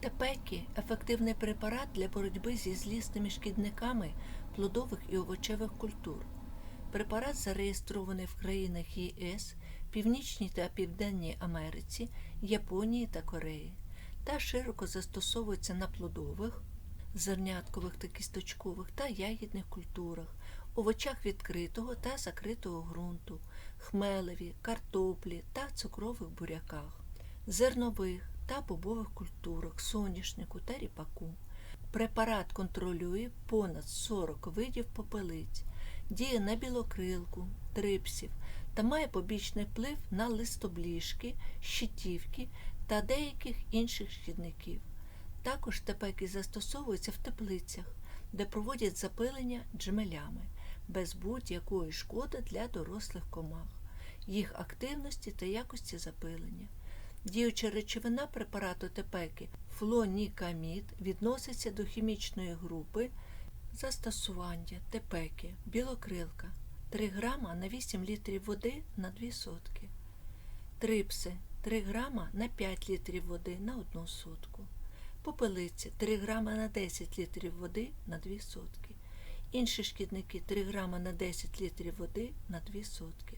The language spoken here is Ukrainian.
Тепекі ефективний препарат для боротьби зі злісними шкідниками плодових і овочевих культур. Препарат зареєстрований в країнах ЄС, Північній та Південній Америці, Японії та Кореї та широко застосовується на плодових, зерняткових та кісточкових та ягідних культурах, овочах відкритого та закритого ґрунту, хмелеві, картоплі та цукрових буряках, зернових та бобових культурах, соняшнику та ріпаку. Препарат контролює понад 40 видів попелиць, діє на білокрилку, трипсів та має побічний вплив на листобліжки, щитівки та деяких інших шкідників. Також тепеки застосовуються в теплицях, де проводять запилення джмелями без будь-якої шкоди для дорослих комах, їх активності та якості запилення. Діюча речовина препарату тепеки флонікамід відноситься до хімічної групи застосування тепеки, білокрилка 3 грама на 8 літрів води на 2 сотки, трипси 3 грама на 5 літрів води на 1 сотку, попелиці 3 грама на 10 літрів води на 2 сотки, інші шкідники 3 грама на 10 літрів води на 2 сотки.